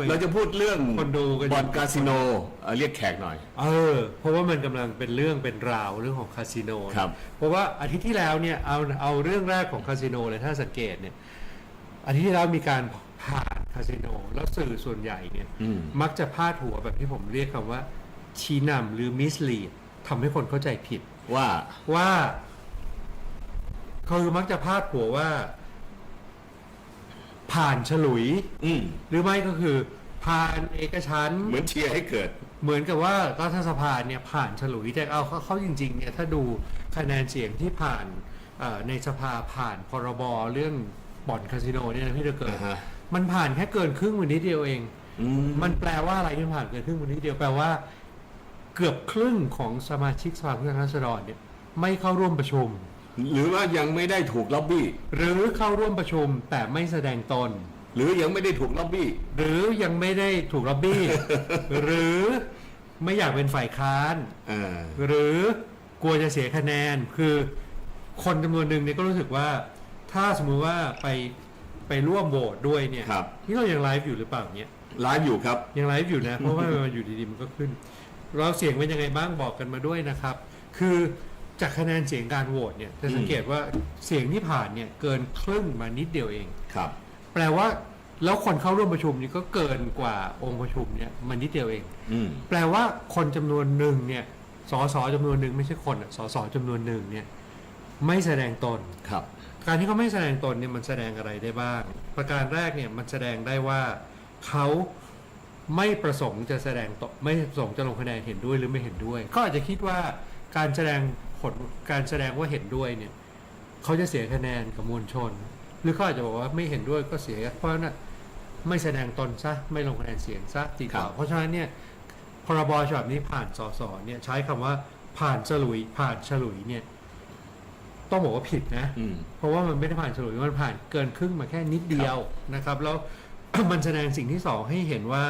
น่วย เราจะพูดเรื่องคนดูกันบ่อนคาสิโนเอ่อเรียกแขกหน่อย เออเพราะว่ามันกำลังเป็นเรื่องเป็นราวเรื่องของคาสิโนครับ เพราะว่าอาทิตย์ที่แล้วเนี่ยเอาเอาเรื่องแรกของคาสิโนเลยถ้าสังเกตเนี่ยอาทิตย์ที่แล้วมีการผ่านคาสิโนแล้วสื่อส่วนใหญ่เนี่ยอืม มักจะพาดหัวแบบที่ผมเรียกคำว่า ชี้นำหรือ mislead ทำให้คนเข้าใจผิด ว่า ว่าคือมักจะพาดหัวว่า ผ่านฉลุย อืมหรือไม่ก็คือผ่านเอกชั้นท์เหมือนเชียร์ให้เกิด เหมือนกับว่ารัฐสภาเนี่ยผ่านฉลุยแต่เอาเข้าเข้าจริงๆเนี่ยถ้าดูคะแนนเสียงที่ผ่านเอ่อในสภาผ่านพรบเรื่องบ่อนคาสิโนเนี่ยนะพี่เกิดอ่าฮะ มันผ่านแค่เกินครึ่งวันนิดเดียวเอง อืมมันแปลว่าอะไรที่ผ่านเกินครึ่งวันนิดเดียวแปลว่า เกือบครึ่งของสมาชิกสภาผู้แทนราษฎรเนี่ย ไม่เข้าร่วมประชุม หรือว่ายังไม่ได้ถูกล็อบบี้ หรือเข้าร่วมประชุมแต่ไม่แสดงตน หรือยังไม่ได้ถูกล็อบบี้ หรือยังไม่ได้ถูกล็อบบี้ หรือไม่อยากเป็นฝ่ายค้านอ่าหรือกลัวจะเสียคะแนนคือคนจำนวนหนึ่งเนี่ยก็รู้สึกว่า ถ้าสมมุติว่าไปไปร่วมโหวตด้วยเนี่ยครับนี่เรายังไลฟ์อยู่หรือเปล่าเนี่ย ไลฟ์อยู่ครับ ยังไลฟ์อยู่นะ เพราะว่ามันอยู่ดีๆมันก็ขึ้น เราเสียงเป็นยังไงบ้างบอกกันมาด้วยนะครับ คือ จากคะแนนเสียงการโหวตเนี่ยจะสังเกตว่าเสียงที่ผ่านเนี่ยเกินครึ่งมานิดเดียวเอง ครับ แปลว่าแล้วคนเข้าร่วมประชุมนี่ก็เกินกว่าองค์ประชุมเนี่ยมันนิดเดียวเอง อืม แปลว่าคนจำนวนหนึ่งเนี่ยสสจำนวนหนึ่งไม่ใช่คนอะสสจำนวนหนึ่งเนี่ยไม่แสดงตน ครับ การที่เขาไม่แสดงตนเนี่ยมันแสดงอะไรได้บ้าง ประการแรกเนี่ยมันแสดงได้ว่าเขาไม่ประสงค์จะแสดงตนไม่ประสงค์จะลงคะแนนเห็นด้วยหรือไม่เห็นด้วย ก็อาจจะคิดว่าการแสดง ผลการแสดงว่าเห็นด้วยเนี่ยเขาจะเสียคะแนนกับมวลชน หรือเขาอาจจะบอกว่าไม่เห็นด้วยก็เสีย เพราะฉะนั้นไม่แสดงตนซะไม่ลงคะแนนเสียงซะดีกครัว่าบเพราะฉะนั้นเนี่ยพรบฉบับนี้ผ่านสสเนี่ยใช้คำว่าผ่านฉลุยผ่านฉลุยเนี่ย ต้องบอกว่าผิดนะอืมเพราะว่ามันไม่ได้ผ่านฉลุยมันผ่านเกินครึ่งมาแค่นิดเดียวนะครับ แล้วมันแสดงสิ่งที่สองให้เห็นว่า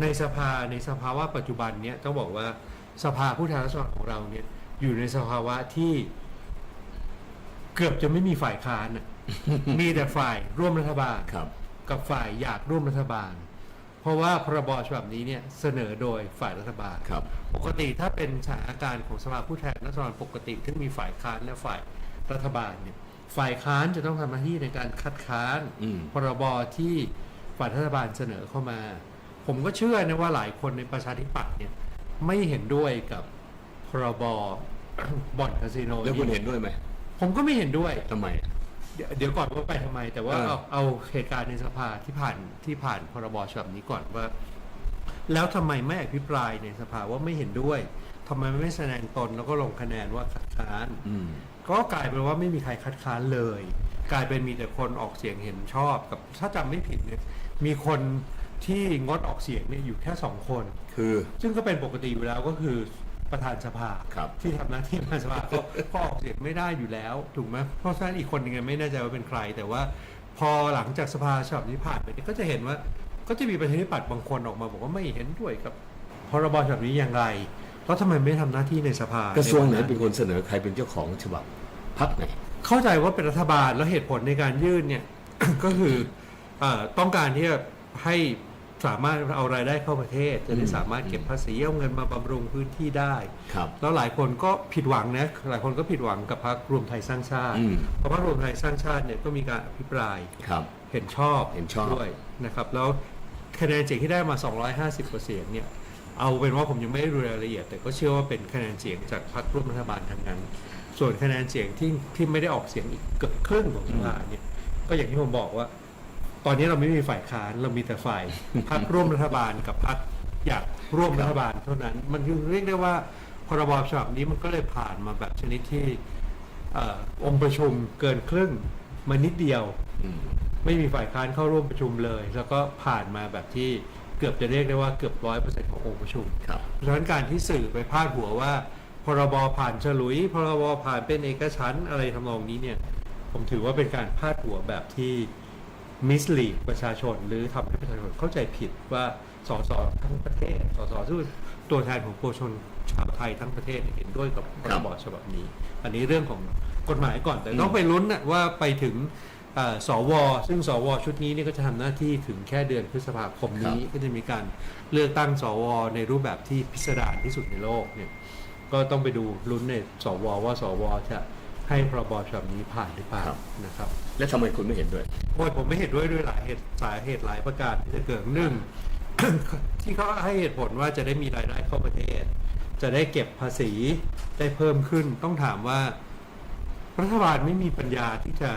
ในสภาในสภาวะปัจจุบันเนี้ยต้องบอกว่าสภาผู้แทนราษฎรของเราเนี่ย อยู่ในสภาวะที่เกือบจะไม่มีฝ่ายค้านน่ะ มีแต่ฝ่ายร่วมรัฐบาล ครับ กับฝ่ายอยากร่วมรัฐบาล เพราะว่าพรบฉบับนี้เนี่ยเสนอโดยฝ่ายรัฐบาล ครับ ปกติถ้าเป็นสถานการณ์ของสภาผู้แทนราษฎรปกติที่มีฝ่ายค้านและฝ่ายรัฐบาลเนี่ย ฝ่ายค้านจะต้องทำหน้าที่ในการคัดค้านอืม พรบที่ฝ่ายรัฐบาลเสนอเข้ามา ผมก็เชื่อนะว่าหลายคนในประชาธิปัตย์เนี่ยไม่เห็นด้วยกับพ รบ บ่อนคาสิโนแล้วคุณเห็นด้วยไหมผมก็ไม่เห็นด้วย ทำไม เดี๋ยวเดี๋ยวก่อนว่าไปทำไม แต่ว่าเออ เอาเอาเหตุการณ์ในสภาที่ผ่านที่ผ่านพรบฉบับนี้ก่อนว่า แล้วทำไมไม่อภิปรายในสภาว่าไม่เห็นด้วยทำไมไม่แสดงตนแล้วก็ลงคะแนนว่าคัดค้าน อืม ก็กลายเป็นว่าไม่มีใครคัดค้านเลย กลายเป็นมีแต่คนออกเสียงเห็นชอบกับถ้าจำไม่ผิดเนี่ยมีคนที่งดออกเสียงเนี่ยอยู่แค่สองคน คือ ซึ่งก็เป็นปกติอยู่แล้วก็คือ ประธานสภาครับที่ทำหน้าที่ประธานสภาก็ก็ออกเสียงไม่ได้อยู่แล้ว ถูกไหมเพราะฉะนั้นอีกคนหนึงไม่แน่ใจว่าเป็นใคร แต่ว่าพอหลังจากสภาฉบับนี้ผ่านไปเนี่ยก็จะเห็นว่า ก็จะมีประชาธิปัตย์บางคนออกมาบอกว่าไม่เห็นด้วยกับพรบฉบับนี้อย่างไรแล้วทำไมไม่ทำหน้าที่ในสภากระทรวงไหนใวัเป็นคนเสนอใครเป็นเจ้าของฉบับพักไหนเข้าใจว่าเป็นรัฐบาลแล้วเหตุผลในการยื่นเนี่ยก็คือเออต้องการที่จะให้ สามารถเอารายได้เข้าประเทศ จะได้อืมสามารถเก็บภาษีเอาเงินมาบำรุงพื้นที่ได้ ครับแล้วหลายคนก็ผิดหวังนะหลายคนก็ผิดหวังกับพรรครวมไทยสร้างชาติ อืม เพราะพรรครวมไทยสร้างชาติเนี่ยก็มีการอภิปรายครับ เห็นชอบเห็นชอบ ด้วยนะครับแล้วคะแนนเสียงที่ได้มา 250กว่าเสียงเนี่ยเอาเป็นว่าผมยังไม่ได้ดูรายละเอียด แต่ก็เชื่อว่าเป็นคะแนนเสียงจากพรรคร่วมรัฐบาลทั้งนั้น ส่วนคะแนนเสียงที่ที่ไม่ได้ออกเสียงอีกเกือบครึ่งของสภาเนี่ยก็อย่างที่ผมบอกว่า ตอนนี้เราไม่มีฝ่ายค้านเรามีแต่ฝ่ายพรรคร่วมรัฐบาลกับพรรคอยากร่วมรัฐบาลเท่านั้น มันคือเรียกได้ว่าพรบฉบับนี้มันก็เลยผ่านมาแบบชนิดที่เออองค์ประชุมเกินครึ่งมานิดเดียวอืมไม่มีฝ่ายค้านเข้าร่วมประชุมเลย แล้วก็ผ่านมาแบบที่เกือบจะเรียกได้ว่าเกือบร้อยเปอร์เซ็นต์ขององค์ประชุมครับเพราะฉะนั้นการที่สื่อไปพาดหัวว่า พรบผ่านฉลุย พรบผ่านเป็นเอกชั้นท์อะไรทำนองนี้เนี่ย ผมถือว่าเป็นการพาดหัวแบบที่ มิสลีดประชาชน หรือทำให้ประชาชนเข้าใจผิดว่าสสทั้งประเทศสสซึ่งเป็นตัวแทนของประชาชนชาวไทยทั้งประเทศเห็นด้วยกับพรบฉบับนี้ อันนี้เรื่องของกฎหมายก่อนแต่ต้องไปลุ้นนะว่าไปถึงเอ่อสว ซึ่งสว ชุดนี้เนี่ยก็จะทำหน้าที่ถึงแค่เดือนพฤษภาคมนี้ก็จะมีการเลือกตั้งสว ในรูปแบบที่พิสดารที่สุดในโลกเนี่ยก็ต้องไปดูลุ้นในสวว่าสวจะ ให้พรบฉบับนี้ผ่านหรือเปล่าครับ นะครับ และทำไมคุณไม่เห็นด้วย โอ้ยผมไม่เห็นด้วยด้วยหลายเหตุสาเหตุหลายประการที่จะเกิดหนึ่ง ที่เขาให้เหตุผลว่าจะได้มีรายได้เข้าประเทศ จะได้เก็บภาษีได้เพิ่มขึ้น ต้องถามว่า รัฐบาลไม่มีปัญญาที่จะ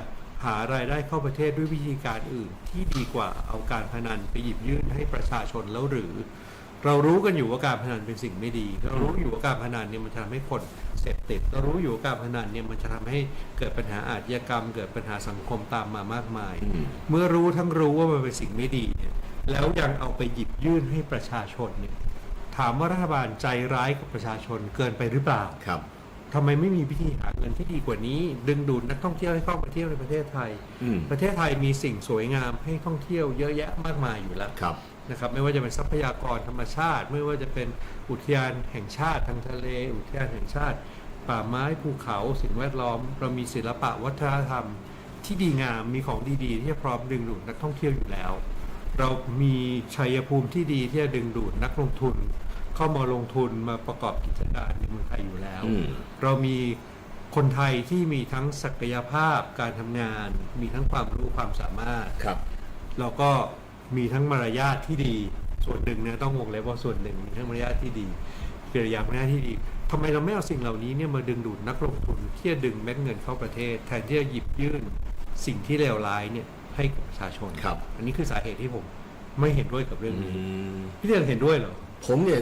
หารายได้เข้าประเทศด้วยวิธีการอื่น ที่ดีกว่าเอาการพนันไปหยิบยื่นให้ประชาชนแล้วหรือ เรารู้กันอยู่ว่าการพนันเป็นสิ่งไม่ดี เรารู้อยู่ว่าการพนันเนี่ยมันจะทำให้คนเสพติด เรารู้อยู่ว่าการพนันเนี่ยมันจะทำให้เกิดปัญหาอาชญากรรม เกิดปัญหาสังคมตามมามากมายอืมเมื่อรู้ทั้งรู้ว่ามันเป็นสิ่งไม่ดีเนี่ยแล้วยังเอาไปหยิบยื่นให้ประชาชนเนี่ยถามว่ารัฐบาลใจร้ายกับประชาชนเกินไปหรือเปล่าครับทำไมไม่มีวิธีหาเงินที่ดีกว่านี้ ดึงดูดนักท่องเที่ยวให้เข้ามาเที่ยวในประเทศไทยอืมประเทศไทยมีสิ่งสวยงามให้ท่องเที่ยวเยอะแยะมากมายอยู่แล้วครับ นะครับไม่ว่าจะเป็นทรัพยากรธรรมชาติ ไม่ว่าจะเป็นอุทยานแห่งชาติทางทะเล อุทยานแห่งชาติ ป่าไม้ภูเขาสิ่งแวดล้อม เรามีศิลปะวัฒนธรรม ที่ดีงามมีของดีๆ ที่จะพร้อมดึงดูดนักท่องเที่ยวอยู่แล้ว เรามีชัยภูมิที่ดีที่จะดึงดูดนักลงทุน เข้ามาลงทุนมาประกอบกิจการในเมืองไทยอยู่แล้วอืมเรามีคนไทยที่มีทั้งศักยภาพการทำงาน มีทั้งความรู้ความสามารถครับแล้วก็ มีทั้งมารยาทที่ดีส่วนหนึ่งนะต้องวงเล็บว่าส่วนหนึ่งมีทั้งมารยาทที่ดีกิริยามารยาทที่ดีทำไมเราไม่เอาสิ่งเหล่านี้เนี่ยมาดึงดูดนักลงทุนที่จะดึงเม็ดเงินเข้าประเทศ แทนที่จะหยิบยื่นสิ่งที่เลวร้ายเนี่ยให้กับประชาชนครับ อันนี้คือสาเหตุที่ผมไม่เห็นด้วยกับเรื่องอืนี้มพี่เรียนเห็นด้วยเหรอผมเนี่ย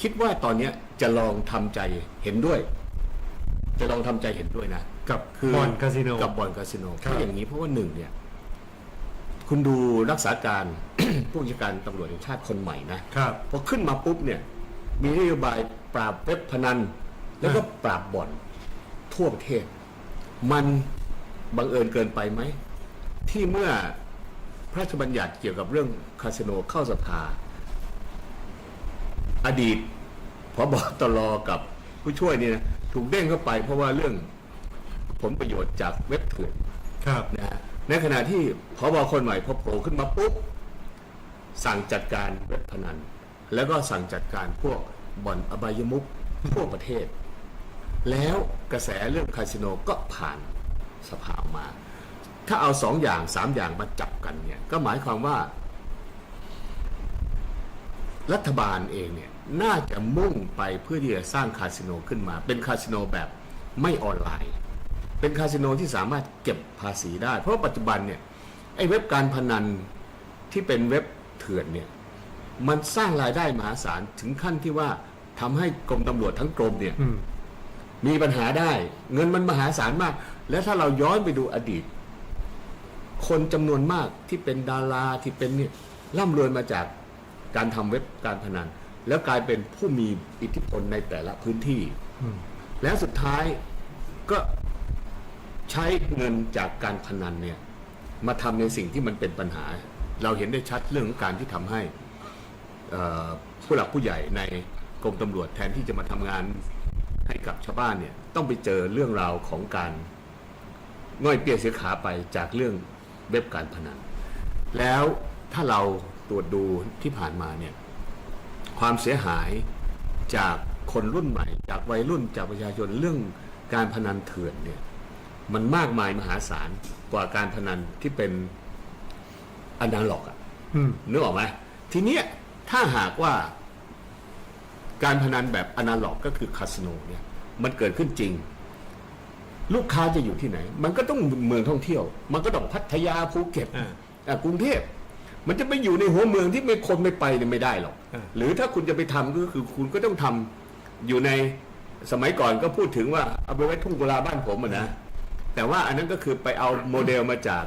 คิดว่าตอนเนี้ยจะลองทำใจเห็นด้วย จะลองทำใจเห็นด้วยนะ กับคือบอลคาสิโนกับบอลคาสิโนครับเพราะอย่างนี้เพราะว่าหนึ่งเนี่ย คุณดูรักษาการ ผู้บัญชาการตำรวจแห่งชาติคนใหม่นะครับพอขึ้นมาปุ๊บเนี่ย มีนโยบายปราบเว็บพนัน แล้วก็ปราบบ่อนทั่วประเทศ มันบังเอิญเกินไปไหม ที่เมื่อพระราชบัญญัติเกี่ยวกับเรื่องคาสิโนเข้าสภา อดีตพบตรกับผู้ช่วยเนี่ยนะถูกเด้งเข้าไปเพราะว่าเรื่องผลประโยชน์จากเว็บเถื่อนครับนะฮะ ในขณะที่พบคนใหม่พอโผล่ขึ้นมาปุ๊บสั่งจัดการเว็บพนัน แล้วก็สั่งจัดการพวกบ่อนอบายมุขทั่วประเทศ แล้วกระแสเรื่องคาสิโนก็ผ่านสภาออกมา ถ้าเอาสองอย่างสามอย่างมาจับกันเนี่ย ก็หมายความว่า รัฐบาลเองเนี่ย น่าจะมุ่งไปเพื่อที่จะสร้างคาสิโนขึ้นมา เป็นคาสิโนแบบไม่ออนไลน์ เป็นคาสิโนที่สามารถเก็บภาษีได้ เพราะว่าปัจจุบันเนี่ยไอ้เว็บการพนันที่เป็นเว็บเถื่อนเนี่ยมันสร้างรายได้มหาศาลถึงขั้นที่ว่าทำให้กรมตำรวจทั้งกรมเนี่ยอืมมีปัญหาได้ เงินมันมหาศาลมาก และถ้าเราย้อนไปดูอดีต คนจำนวนมากที่เป็นดาราที่เป็นเนี่ยร่ำรวยมาจากการทำเว็บการพนัน แล้วกลายเป็นผู้มีอิทธิพลในแต่ละพื้นที่อืมแล้วสุดท้ายก็ ใช้เงินจากการพนันเนี่ยมาทำในสิ่งที่มันเป็นปัญหา เราเห็นได้ชัดเรื่องของการที่ทำให้เอ่อผู้หลักผู้ใหญ่ในกรมตำรวจแทนที่จะมาทำงานให้กับชาวบ้านเนี่ยต้องไปเจอเรื่องราวของการง่อยเปียเสียขาไปจากเรื่องเว็บการพนัน แล้วถ้าเราตรวจดูที่ผ่านมาเนี่ยความเสียหายจากคนรุ่นใหม่ จากวัยรุ่นจากประชาชนเรื่องการพนันเถื่อนเนี่ย มันมากมายมหาศาลกว่าการพนันที่เป็นอนาล็อกอะอืมนึกออกไหมทีเนี้ยถ้าหากว่าการพนันแบบอนาล็อกก็คือคาสิโนเนี่ยมันเกิดขึ้นจริง ลูกค้าจะอยู่ที่ไหน มันก็ต้องเมืองท่องเที่ยว มันก็ต้องพัทยาภูเก็ตอ่าอะกรุงเทพมันจะไปอยู่ในหัวเมืองที่ไม่คนไม่ไปเนี่ยไม่ได้หรอกอ่าหรือถ้าคุณจะไปทำก็คือคุณก็ต้องทำอยู่ในสมัยก่อนก็พูดถึงว่าเอาไปไว้ทุ่งกุลาบ้านผมอะนะ แต่ว่าอันนั้นก็คือไปเอาโมเดลมาจาก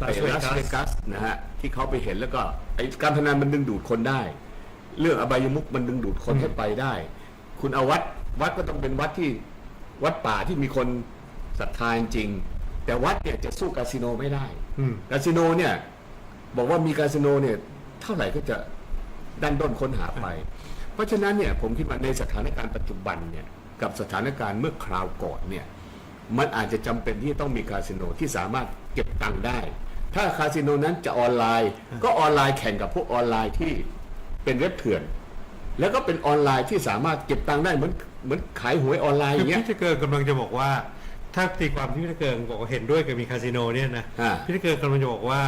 ลาไอ้สเวลาสกัเวสกัสนะฮะที่เขาไปเห็นแล้วก็ไอ้การพนันมันดึงดูดคนได้ เรื่องอบายมุขมันดึงดูดคนอืมให้ไปได้ คุณเอาวัดวัดก็ต้องเป็นวัดที่วัดป่าที่มีคนศรัทธาจริงๆแต่วัดเนี่ยจะสู้คาสิโนไม่ได้อืม คาสิโนเนี่ย บอกว่ามีคาสิโนเนี่ยเท่าไหร่ก็จะดันด้นค้นหาไป เพราะฉะนั้นเนี่ยผมคิดว่าในสถานการณ์ปัจจุบันเนี่ยกับสถานการณ์เมื่อคราวก่อนเนี่ย มันอาจจะจำเป็นที่ต้องมีคาสิโนที่สามารถเก็บตังค์ได้ ถ้าคาสิโนนั้นจะออนไลน์ ก็ออนไลน์แข่งกับพวกออนไลน์ที่เป็นเว็บเถื่อน แล้วก็เป็นออนไลน์ที่สามารถเก็บตังค์ได้เหมือนเหมือนขายหวยออนไลน์อคือย่างเงี้ย พี่ตะเกิงกำลังจะบอกว่า ถ้าตีความที่พี่ตะเกิงบอกว่าเห็นด้วยกับมีคาสิโนเนี่ยนะอ่าพี่ตะเกิงกำลังจะบอกว่า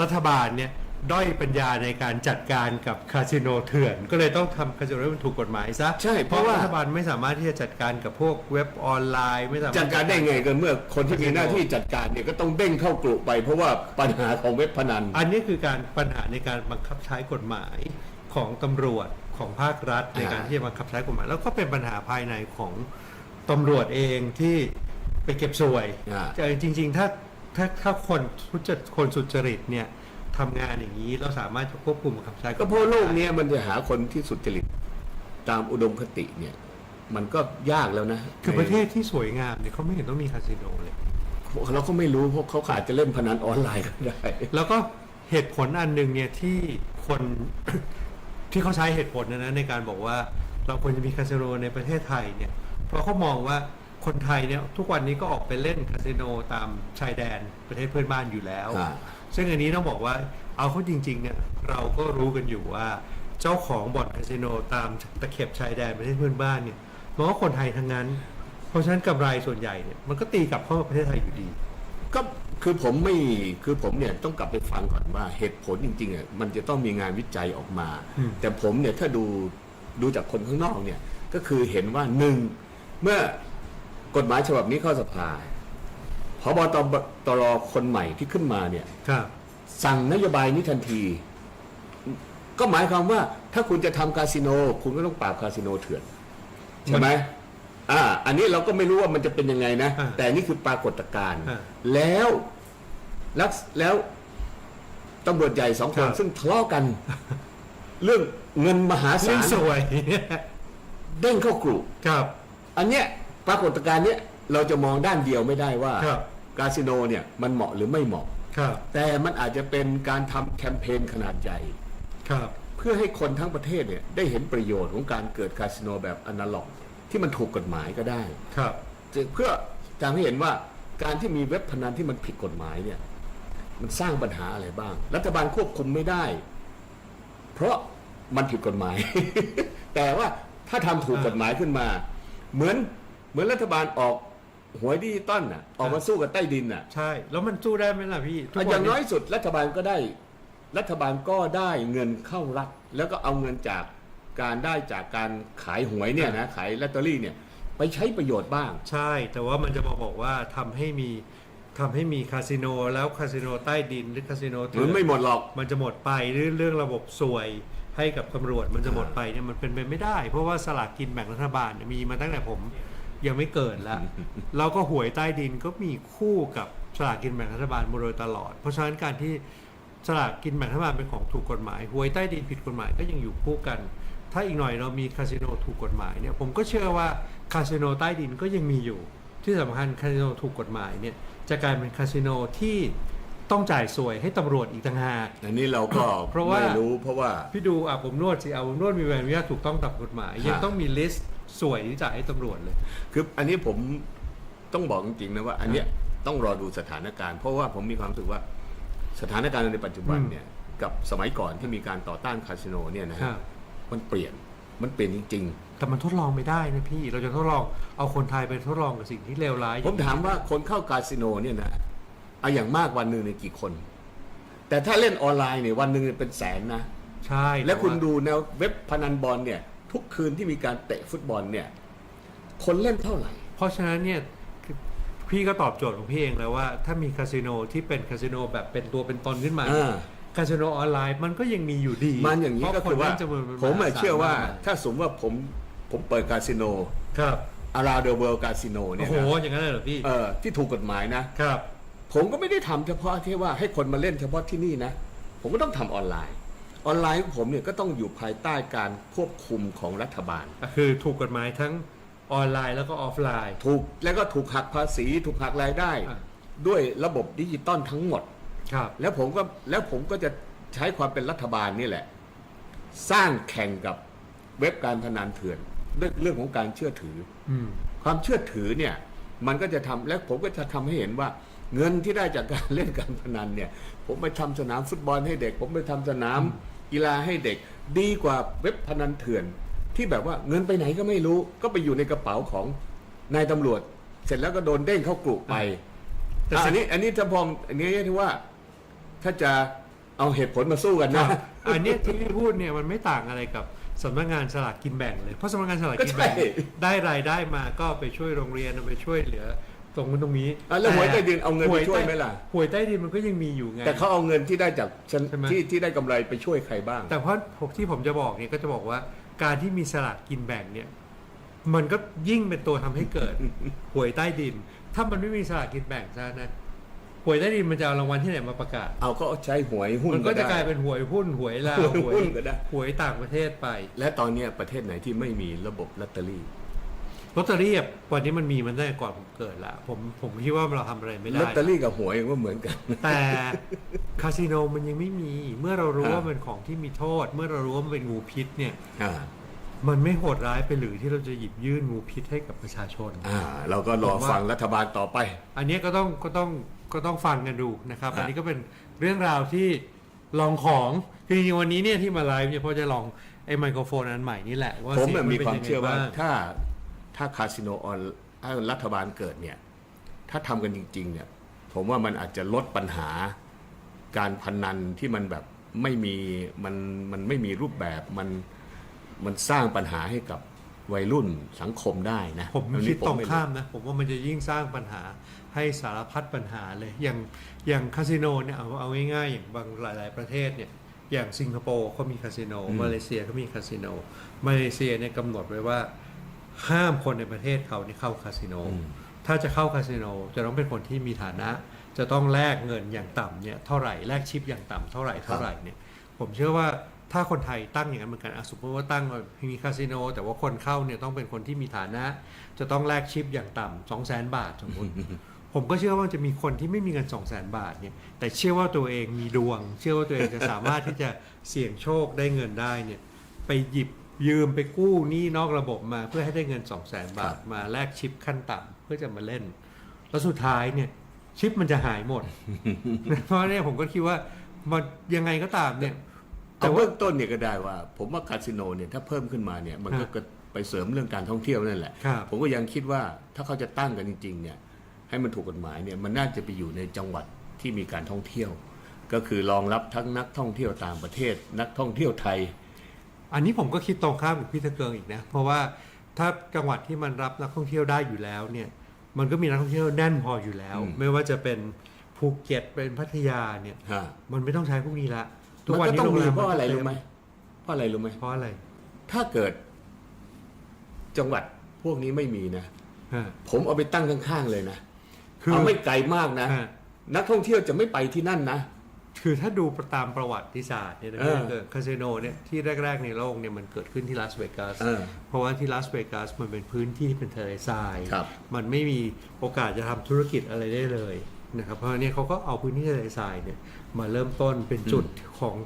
รัฐบาลเนี่ย ด้อยปัญญาในการจัดการกับคาสิโนเถื่อน ก็เลยต้องทำคาสิโนให้มันถูกกฎหมายซะใช่เพเพราะราะว่า รัฐบาลไม่สามารถที่จะจัดการกับพวกเว็บออนไลน์ไม่สามารถ จัดการได้ไงกันเมื่อคนที่มีหน้าที่จัดการเนี่ยก็ต้องเด้งเข้ากลุ่ไป เพราะว่าปัญหาของเว็บพนัน อันนี้คือการปัญหาในการบังคับใช้กฎหมายของตำรวจของภาครัฐในการอ่า ที่จะบังคับใช้กฎหมาย แล้วก็เป็นปัญหาภายในของตำรวจเองที่ไปเก็บสวย อ่า แต่จริงๆ ถ้าถ้าถ้าคนทุจริตคนสุจริตเนี่ย ทำงานอย่างนี้ เราสามารถจะควบคุมบังคับใช้ฎหมยก็เพราะโลกเนี้ยมันจะหาคนที่สุจริตตามอุดมคติเนี่ย มันก็ยากแล้วนะคือประเทศที่สวยงามเนี่ยเขาไม่เห็นต้องมีคาสิโนเลย เราก็ไม่รู้เพราะเขาอาจจะเล่นพนันออนไลน์ก็ได้ แล้วก็เหตุผลอันหนึ่งเนี่ยที่คน ที่เขาใช้เหตุผลนะนะในการบอกว่า เราควรจะมีคาสิโนในประเทศไทยเนี่ย เพราะเขามองว่าคนไทยเนี่ยทุกวันนี้ก็ออกไปเล่นคาสิโนตามชายแดนประเทศเพื่อนบ้านอยู่แล้วอ่า ซึ่งอันนี้ต้องบอกว่าเอาเข้าจริงๆเนี่ยเราก็รู้กันอยู่ว่าเจ้าของบ่อนคาสิโนตามตะเข็บชายแดนประเทศเพื่อนบ้านเนี่ยมันก็คนไทยทั้งนั้น เพราะฉะนั้นกำไรส่วนใหญ่เนี่ยมันก็ตีกลับเข้ามาประเทศไทยอยู่ดี ก็คือผมไม่คือผมเนี่ยต้องกลับไปฟังก่อนว่าเหตุผลจริงๆอะมันจะต้องมีงานวิจัยออกมาอืมแต่ผมเนี่ยถ้าดูดูจากคนข้างนอกเนี่ยก็คือเห็นว่าหนึ่งเมื่อกฎหมายฉบับนี้เข้าสภา พบตตรคนใหม่ที่ขึ้นมาเนี่ยครับสั่งนโยบายนี้ทันที ก็หมายความว่าถ้าคุณจะทำคาสิโน คุณก็ต้องปราบคาสิโนเถื่อน ใช่ไหมอ่า อันนี้เราก็ไม่รู้ว่ามันจะเป็นยังไงนะ อ่าแต่นี่คือปรากฏการณ์อ่าแล้วแล้วแล้วตำรวจใหญ่สองคนครับ ซึ่งทะเลาะกัน เรื่องเงินมหาเรื่ศาองลสวยเด้งเข้ากรุครับ อันเนี้ยปรากฏการณ์เนี้ยเราจะมองด้านเดียวไม่ได้ว่า ครับ คาสิโนเนี่ยมันเหมาะหรือไม่เหมาะ ครับ แต่มันอาจจะเป็นการทำแคมเปญขนาดใหญ่ ครับ เพื่อให้คนทั้งประเทศเนี่ยได้เห็นประโยชน์ของการเกิดคาสิโนแบบอนาล็อก ที่มันถูกกฎหมายก็ได้ครับเพื่อจะให้เห็นว่าการที่มีเว็บพนันที่มันผิดกฎหมายเนี่ยมันสร้างปัญหาอะไรบ้าง รัฐบาลควบคุมไม่ได้ เพราะมันผิดกฎหมาย แต่ว่าถ้าทำถูกกฎหมายขึ้นมา เหมือนเหมือนรัฐบาลออก หวยดิจิตอลน่ะ ออกมาสู้กับใต้ดินน่ะใช่ แล้วมันสู้ได้ไหมล่ะพี่ทุกอวัย่างนี้น้อยสุดรัฐบาลก็ได้ รัฐบาลก็ได้เงินเข้ารัฐ แล้วก็เอาเงินจากการได้จากการขายหวยเนี่ยนะขายลอตเตอรี่เนี่ยไปใช้ประโยชน์บ้าง ใช่ แต่ว่ามันจะมาบอกว่าทำให้มีทำให้มีคาสิโนแล้วคาสิโนใต้ดินหรือคาสิโนมัเถื่นอนไม่หมดหรอก มันจะหมดไปหรือเรื่องระบบสวยให้กับตำรวจมันจะหมดไปเนี่ยมันเป็นไปไม่ได้ เพราะว่าสลากกินแบ่งรัฐบาลเนี่ยมีมาตั้งแต่ผม ยังไม่เกิดแล้วแล้วก็หวยใต้ดินก็มีคู่กับสลากกินแบ่งรัฐบาลมาโดยตลอด เพราะฉะนั้นการที่สลากกินแบ่งรัฐบาลเป็นของถูกกฎหมายหวยใต้ดินผิดกฎหมายก็ยังอยู่คู่กัน ถ้าอีกหน่อยเรามีคาสิโนถูกกฎหมายเนี่ยผมก็เชื่อว่าคาสิโนใต้ดินก็ยังมีอยู่ ที่สำคัญคาสิโนถูกกฎหมายเนี่ยจะกลายเป็นคาสิโนที่ต้องจ่ายสวยให้ตำรวจอีกต่างหากอันนี้เราก็เพราะว่าไม่รู้เพราะว่า พี่ดูอะผมนวดสิอะผมนวดมีใบอนุญาตถูกต้องตามกฎหมาย ยังฮะต้องมีลิสต์ สวยที่จ่ายให้ตำรวจเลย คืออันนี้ผมต้องบอกจริงๆนะว่า อันเนี้ยต้องรอดูสถานการณ์ เพราะว่าผมมีความรู้สึกว่าสถานการณ์ในปัจจุบันเนี่ยกับสมัยก่อนที่มีการต่อต้านคาสิโนเนี่ยนะฮะครับ มันเปลี่ยนมันเปลี่ยนจริงแต่มันทดลองไม่ได้นะพี่ เราจะทดลองเอาคนไทยไปทดลองกับสิ่งที่เลวร้ายๆผมถามว่าคนเข้าคาสิโนเนี่ยนะเอาอย่างมากวันหนึ่งเนี่ยกี่คน แต่ถ้าเล่นออนไลน์เนี่ยวันหนึ่งเนี่ยเป็นแสนนะ ใช่และคุณต่าดูแนวเว็บพนันบอลเนี่ย ทุกคืนที่มีการเตะฟุตบอลเนี่ย คนเล่นเท่าไหร่ เพราะฉะนั้นเนี่ยคือพี่ก็ตอบโจทย์ของพี่เองแล้วว่า ถ้ามีคาสิโนที่เป็นคาสิโนแบบเป็นตัวเป็นตนขึ้นมาอ่า คาสิโนออนไลน์มันก็ยังมีอยู่ดีมันอย่างนี้ก็คือว่า เพระนเล่นจำนวนนผมอะหศลเชื่อว่ามกถ้าสมมติว่าผมผมเปิดคาสิโนครับ around the world คาสิโนเนี่โอ้ยโหนะอย่างนั้นเลยเหรอพี่เออที่ถูกกฎหมายนะ ครับ ผมก็ไม่ได้ทำเฉพาะที่ว่าให้คนมาเล่นเฉพาะที่นี่นะ ผมก็ต้องทำออนไลน์ ออนไลน์ของผมเนี่ยก็ต้องอยู่ภายใต้การควบคุมของรัฐบาล คือถูกกฎหมายทั้งออนไลน์แล้วก็ออฟไลน์ ถูกแล้วก็ถูกหักภาษีถูกหักรายได้ อะ ด้วยระบบดิจิตอลทั้งหมด ครับ แล้วผมก็แล้วผมก็จะใช้ความเป็นรัฐบาลนี่แหละ สร้างแข่งกับเว็บการพนันเถื่อนด้วยเรื่องของการเชื่อถือ อืม ความเชื่อถือเนี่ยมันก็จะทำและผมก็จะทำให้เห็นว่า เงินที่ได้จากการเล่นการพนันเนี่ย ผมไปทำสนามฟุตบอลให้เด็ก ผมไปทำสนาม กีฬาให้เด็ก ดีกว่าเว็บพนันเถื่อน ที่แบบว่าเงินไปไหนก็ไม่รู้ ก็ไปอยู่ในกระเป๋าของนายตำรวจ เสร็จแล้วก็โดนเด้งเข้ากลุ่ไปแต่อะสิ่อังนนี้อันนี้ถ้าพออันนี้ที่ว่า ถ้าจะเอาเหตุผลมาสู้กันคนะรับอันเนี้ยที่พี่พูดเนี่ยมันไม่ต่างอะไรกับสำนักงานสลากกินแบ่งเลยเพราะสำนักงานสลากกินแบ่งก็ใช่ได้รายได้มาก็ไปช่วยโรงเรียนเอาไปช่วยเหลือ ตรงนู้นตรงนี้อะแล้วหวยใต้ดินเอาเงินไปหช่วยใต้ไหมล่ะ หวยใต้ดินมันก็ยังมีอยู่ไง แต่เขาเอาเงินที่ได้จากฉันใช่ไหม ที่ที่ได้กำไรไปช่วยใครบ้าง แต่เพราะที่ผมจะบอกเนี่ยก็จะบอกว่าการที่มีสลากกินแบ่งเนี่ย มันก็ยิ่งเป็นตัวทำให้เกิด หวยใต้ดิน ถ้ามันไม่มีสลากกินแบ่งซะนะหวยใต้ดินมันจะเอารางวัลที่ไหนมาประกาศ เอาก็ใช้หวยหุ้นมันก็จะได้ กลายเป็นหวยหุ้นหวยลาวหวยหุ้นก็ได้ หวยต่างประเทศไป และตอนเนี้ยประเทศไหนที่ไม่มีระบบลอตเตอรี่ ลอตเตอรี่อะวันนี้มันมีมันตั้งแต่ก่อนผมเกิดละผมผมคิดว่าเราทำอะไรไม่ได้ ลอตเตอรี่กับหวยก็เหมือนกัน แต่คาสิโนมันยังไม่มี เมื่อเรารู้อ่าว่ามันของที่มีโทษ เมื่อเรารู้ว่ามันเป็นงูพิษเนี่ย อ่า มันไม่โหดร้ายไปหรือที่เราจะหยิบยื่นงูพิษให้กับประชาชน อ่า เราก็รอผมว่าฟังรัฐบาลต่อไป อันเนี้ยก็ต้องก็ต้องก็ต้องฟังกันดูนะครับครับอันนี้ก็เป็นเรื่องราวที่ลองของคือจริงๆวันนี้เนี่ยที่มาไลฟ์เนี่ยเพราะจะลองไอ้ไมโครโฟนอันใหม่นี่แหละว่าผมเสียงน่ะนมีป็นความยังไงเชื่อว่าบ้ง ถ้า ถ้าคาสิโนออนถ้ารัฐบาลเกิดเนี่ย ถ้าทำกันจริง ๆ เนี่ย ผมว่ามันอาจจะลดปัญหาการพนันที่มันแบบไม่มีมันมันไม่มีรูปแบบมันมันสร้างปัญหาให้กับวัยรุ่นสังคมได้นะผมอันนี้คิดตรงไข้ามนะ ผมว่ามันจะยิ่งสร้างปัญหาให้สารพัดปัญหาเลย อย่างอย่างคาสิโนเนี่ยเอาเอาง่ายๆอย่างบางหลาย ๆ ประเทศเนี่ย อย่างสิงคโปร์เขามีคาสิโนอืมมาเลเซียเขามีคาสิโนมาเลเซียเนี่ยกำหนดไว้ว่า ห้ามคนในประเทศเขาเนี่ยเข้าคาสิโนอืมถ้าจะเข้าคาสิโนจะต้องเป็นคนที่มีฐานะ จะต้องแลกเงินอย่างต่ำเนี่ยเท่าไหร่แลกชิปอย่างต่ำเท่าไหร่เท่าไหร่เนี่ยผมเชื่อว่าถ้าคนไทยตั้งอย่างนั้นเหมือนกันอะสมมติว่าตั้งว่ามีคาสิโน แต่ว่าคนเข้าเนี่ยต้องเป็นคนที่มีฐานะ จะต้องแลกชิปอย่างต่ำสองแสนบาทสมมติผมก็เชื่อว่าจะมีคนที่ไม่มีเงิน2 0 0แสนบาทเนี่ยแต่เชื่อว่าตัวเองมีดวง เชื่อว่าตัวเองจะสามารถที่จะเสี่ยงโชคได้เงินได้เนี่ยไปหยิบ ยืมไปกู้หนี้นอกระบบมาเพื่อให้ได้เงิน 2 0 0แสนบาทมาแลกชิปขั้นต่ำเพื่อจะมาเล่น แล้วสุดท้ายเนี่ย ชิปมันจะหายหมด เพราะเนี่ยผมก็คิดว่ามันยังไงก็ตามเนี่ย แต่แต่ว่า เบื้องต้นเนี่ยก็ได้ว่า ผมว่าคาสิโนเนี่ยถ้าเพิ่มขึ้นมาเนี่ยมันก็ฮะเกิดไปเสริมเรื่องการท่องเที่ยวนั่นแหละ ครับ ผมก็ยังคิดว่าถ้าเขาจะตั้งกันจริงๆเนี่ยให้มันถูกกฎหมายเนี่ยมันน่าจะไปอยู่ในจังหวัดที่มีการท่องเที่ยว ก็คือรองรับทั้งนักท่องเที่ยวต่างประเทศ นักท่องเที่ยวไทย อันนี้ผมก็คิดตรงข้ามกับพี่ตะเกิงอีกนะ เพราะว่าถ้าจังหวัดที่มันรับนักท่องเที่ยวได้อยู่แล้วเนี่ย มันก็มีนักท่องเที่ยวแน่นพออยู่แล้วอืมไม่ว่าจะเป็นภูเก็ตเป็นพัทยาเนี่ย ฮะมันไม่ต้องใช้พวกนี้ละมันก็ต้องมีโงแเพราะอะไรนก็รู้ไหมเพราะอะไรรู้ไหมเพราะอะไรถ้าเกิด จังหวัดพวกนี้ไม่มีนะ ฮะ ผมเอาไปตั้งข้างๆเลยนะคือเอาไม่ไกลมากนะ ฮะ นักท่องเที่ยวจะไม่ไปที่นั่นนะ คือถ้าดูตามประวัติศาสตร์เนี่ยนะเออพี่ตะเกิงคาสิโนเนี่ยที่แรก ๆ ในโลกเนี่ยมันเกิดขึ้นที่ลาสเวกัสเออเพราะว่าที่ลาสเวกัสมันเป็นพื้นที่ที่เป็นทะเลทราย ครับ มันไม่มีโอกาสจะทำธุรกิจอะไรได้เลยนะครับเพราะฉะนี้เขาก็เอาพื้นที่ทะเลทรายเนี่ยมาเริ่มต้นเป็นจุดของ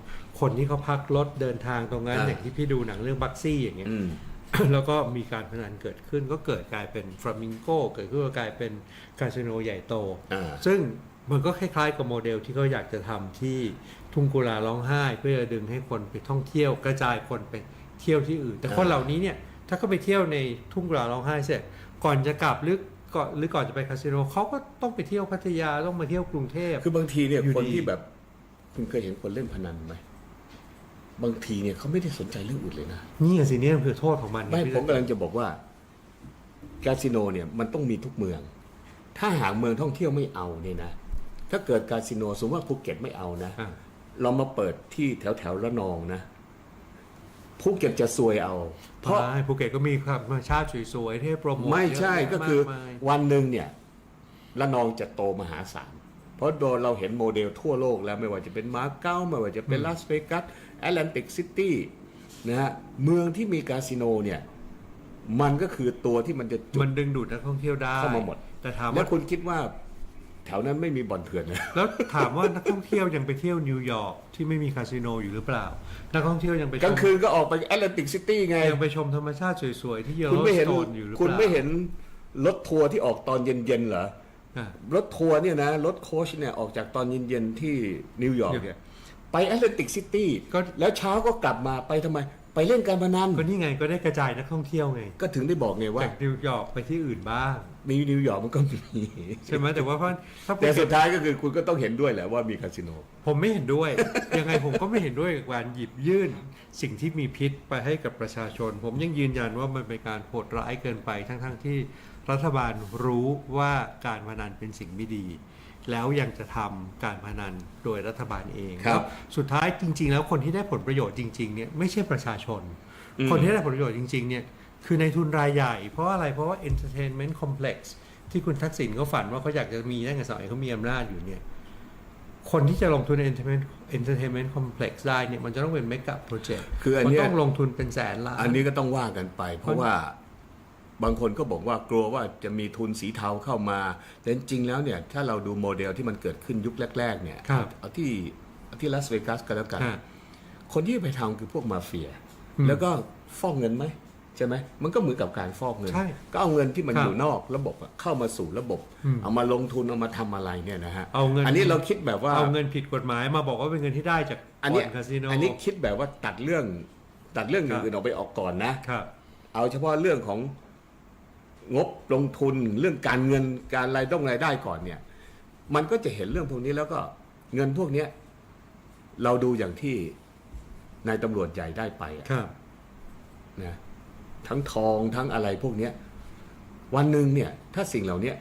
คนที่เขาพักรถเดินทางตรงนั้นอ่า อย่างที่พี่ดูหนังเรื่องบัคซี่อย่างเงี้ย อืม แล้วก็มีการพนันเกิดขึ้นก็เกิดกลายเป็นฟลามิงโกเกิดขึ้นก็กลายเป็นคาสิโนใหญ่โต อ่า ซึ่ง มันก็คล้ายๆกับโมเดลที่เขาอยากจะทำที่ทุ่งกุลาร้องไห้ เพื่อจะดึงให้คนไปท่องเที่ยวกระจายคนไปเที่ยวที่อื่น แต่คนอ่าเหล่านี้เนี่ยถ้าเขาไปเที่ยวในทุ่งกุลาร้องไห้เสร็จก่อนจะกลับหรือก่อนหรือก่อนจะไปคาสิโนเขาก็ต้องไปเที่ยวพัทยาต้องมาเที่ยวกรุงเทพคือบางทีเนี่ยอยู่คนดีที่แบบคุณเคยเห็นคนเล่นพนันไหมบางทีเนี่ยเขาไม่ได้สนใจเรื่องอื่นเลยนะนี่สิเนี่ยคือโทษของมันไม่พี่ผมกำลังจะบอกว่าคาสิโนเนี่ยมันต้องมีทุกเมือง ถ้าหากเมืองท่องเที่ยวไม่เอาเนี่ยนะ ถ้าเกิดคาสิโนสมมติว่าภูเก็ตไม่เอานะ อะเรามาเปิดที่แถวแถวๆระนองนะภูเก็ตจะซวยเอา เพราะ ใช่ภูเก็ตก็มีธรรมชาติสวยๆที่ให้โปรโมทไม่ใช่เยะแยะก็คือมากมาย วันหนึ่งเนี่ยระนองจะโตมหาศาล เพราะโดนเราเห็นโมเดลทั่วโลกแล้วไม่ว่าจะเป็นมาเก๊าไม่ว่าจะเป็นลาสเวกัสแอตแลนติกซิตี้นะฮะเมืองที่มีคาสิโนเนี่ย มันก็คือตัวที่มันจะจุมัดนดึงดูดนักท่องเที่ยวได้เข้ามาหมด แต่ถามแล้วว่าคุณคิดว่า แถวนั้นไม่มีบ่อนเถื่อนนะแล้วถามว่านักท่องเที่ยวยังไปเที่ยวนิวยอร์กที่ไม่มีคาสิโนอยู่หรือเปล่า นักท่องเที่ยวยังไปชมกลางคืนก็ออกไปแอตแลนติกซิตี้ไง ยังไปชมธรรมชาติสวยๆที่เยอะคุณไม่เห็นโซนอยู่หรือเปล่าคุณไม่เห็นรถทัวร์ที่ออกตอนเย็นๆเหรออ่ารถทัวร์เนี่ยนะรถโค้ชเนี่ยออกจากตอนเย็นๆที่นิวยอร์กเนี่ยไปแอตแลนติกซิตี้ก็แล้วเช้าก็กลับมาไปทำไม ไปเล่นการพนันก็นี่ไงก็ได้กระจายนักท่องเที่ยวไงก็ถึงได้บอกไงว่าจากนิวยอร์กไปที่อื่นบ้างมีนิวยอร์กมันก็มีใช่ไหมแต่ว่าเพราะถ้าแต่สุดท้ายก็คือคุณก็ต้องเห็นด้วยแหละว่ามีคาสิโน ผมไม่เห็นด้วย ยังไงผมก็ไม่เห็นด้วยกับการหยิบยื่น สิ่งที่มีพิษไปให้กับประชาชน ผมยังยืนยันว่ามันเป็นการโหดร้ายเกินไปทั้งๆที่รัฐบาลรู้ว่าการพนันเป็นสิ่งไม่ดี แล้วยังจะทำการพนันโดยรัฐบาลเองครับแล้วสุดท้ายจริง ๆ แล้วคนที่ได้ผลประโยชน์จริงๆเนี่ยไม่ใช่ประชาชนอืมคนที่ได้ผลประโยชน์จริงๆเนี่ยคือในทุนรายใหญ่ เพราะว่าอะไรเพราะว่า entertainment complex ที่คุณทักษิณเขาฝันว่าเขาอยากจะมีตั้งแต่สมัยเขามีอำนาจอยู่เนี่ยคนที่จะลงทุนใน entertainment entertainment complex ได้เนี่ยมันจะต้องเป็น mega project คืออันมันเนี้ยต้องลงทุนเป็นแสนล้านอันนี้ก็ต้องว่ากันไป เพราะว่า บางคนก็บอกว่ากลัวว่าจะมีทุนสีเทาเข้ามา แต่จริงๆแล้วเนี่ยถ้าเราดูโมเดลที่มันเกิดขึ้นยุคแรก ๆ เนี่ยครับ เอาที่เอาที่ลาสเวกัสก็แล้วกัน ฮะ คนที่ไปทำคือพวกมาเฟีย อืมแล้วก็ฟอกเงินไหมใช่ไหมมันก็เหมือนกับการฟอกเงิน ใช่ก็เอาเงินที่มันครับอยู่นอกระบบอะเข้ามาสู่ระบบ อืมเอามาลงทุนเอามาทำอะไรเนี่ยนะฮะเอาเงินอันนี้เราคิดแบบว่า เอาเงินผิดกฎหมายมาบอกว่าเป็นเงินที่ได้จากอันเนี้ยบ่คาสิโน อันนี้คิดแบบว่าตัดเรื่องตัดเรื่องครับ อื่นๆออกไปออกก่อนนะ ครับ เอาเฉพาะเรื่องของ งบลงทุนเรื่องการเงินการรายต้องรายได้ก่อนเนี่ย มันก็จะเห็นเรื่องพวกนี้แล้วก็เงินพวกเนี้ยเราดูอย่างที่นายตำรวจใหญ่ได้ไปอะครับ นะทั้งทองทั้งอะไรพวกเนี้ย วันหนึ่งเนี่ย ถ้าสิ่งเหล่าเนี้ย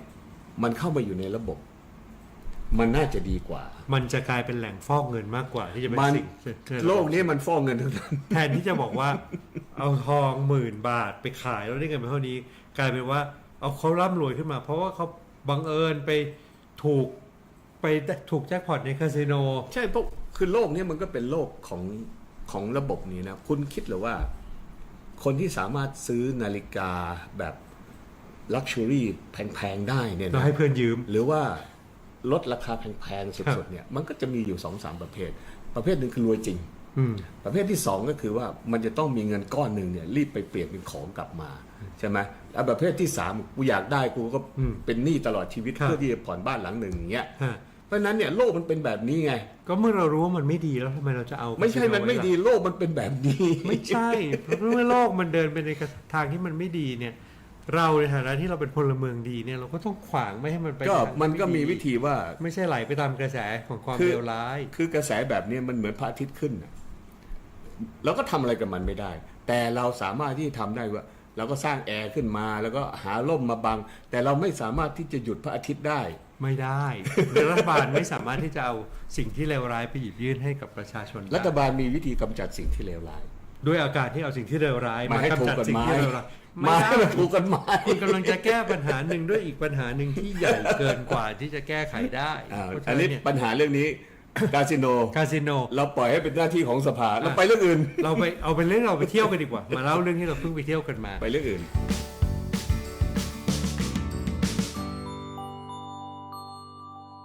มันเข้ามาอยู่ในระบบ มันน่าจะดีกว่า มันจะกลายเป็นแหล่งฟอกเงินมากกว่าที่จะเป็นมัน สิ่งโลกนี้มันฟอกเงินทั้งนั้น แทนที่จะบอกว่า เอาทองหมื่นบาทไปขายแล้วได้เงินไปเท่านี้ กลายเป็นว่า เอาเขาร่ำรวยขึ้นมา เพราะว่าเขาบังเอิญไปถูกไปถูกแจ็คพอตในคาสิโน ใช่เพราะคือโลกนี้มันก็เป็นโลกของของระบบนี้นะ คุณคิดเหรือว่า คนที่สามารถซื้อนาฬิกาแบบลักชัวรี่แพงๆได้เนี่ยเรานะให้เพื่อนยืม หรือว่าลดราคาแพงๆครัสุดบๆเนี่ยมันก็จะมีอยู่สองสามประเภท ประเภทหนึ่งคือรวยจริงอืมประเภทที่สองก็คือว่ามันจะต้องมีเงินก้อนหนึ่งเนี่ยรีบไปเปลี่ยนเป็นของกลับมาใช่ไหม แล้วประเภทที่สามกูอยากได้กูก็อืมเป็นหนี้ตลอดชีวิตครับเพื่อที่จะผ่อนบ้านหลังหนึ่งอย่างเงี้ยฮะเพราะฉะนั้นเนี่ยโลกมันเป็นแบบนี้ไง ก็เมื่อเรารู้ว่ามันไม่ดีแล้วทำไมเราจะเอา ไม่ใช่คาสิโมันไม่ว้ล่ะดีโลกมันเป็นแบบนี้ไม่ใช่เพราะเมื่อโลกมันเดินไปในทางที่มันไม่ดีเนี่ย เราในฐานะที่เราเป็นพลเมืองดีเนี่ยเราก็ต้องขวางไม่ให้มันไปก็ทางที่มันก็มีไดีวิธีว่าไม่ใช่ไหลไปตามกระแสของความคือเลวร้าย คือกระแสแบบนี้มันเหมือนพระอาทิตย์ขึ้นน่ะเราก็ทำอะไรกับมันไม่ได้ แต่เราสามารถที่จะทำได้ว่า เราก็สร้างแอร์ขึ้นมาแล้วก็หาร่มมาบัง แต่เราไม่สามารถที่จะหยุดพระอาทิตย์ได้ ไม่ได้รัฐบาลไม่สามารถที่จะเอาสิ่งที่เลวร้ายไปหยิบยื่นให้กับประชาชนได้รัฐบาลมีวิธีกำจัดสิ่งที่เลวร้าย ด้วยอาการที่เอาสิ่งที่เลวร้ายมาให้ถูกกำจัดกฎสิ่หงมายที่เลวร้ายมาไม่ให้ได้มันถูกกันหมายคุณกำลังจะแก้ปัญหาหนึ่งด้วยอีกปัญหาหนึ่งที่ใหญ่เกินกว่าที่จะแก้ไขได้อ่าเพราะฉะอันนี้เยปัญหาเรื่องนี้ คาสิโน คาสิโน เราปล่อยให้เป็นหน้าที่ของสภาเราไปเรื่องอื่น เราไปเอาเป็นเรื่องเราไปเที่ยวกันดีกว่า มาเล่าเรื่องที่เราเพิ่งไปเที่ยวกันมา ไปเรื่องอื่น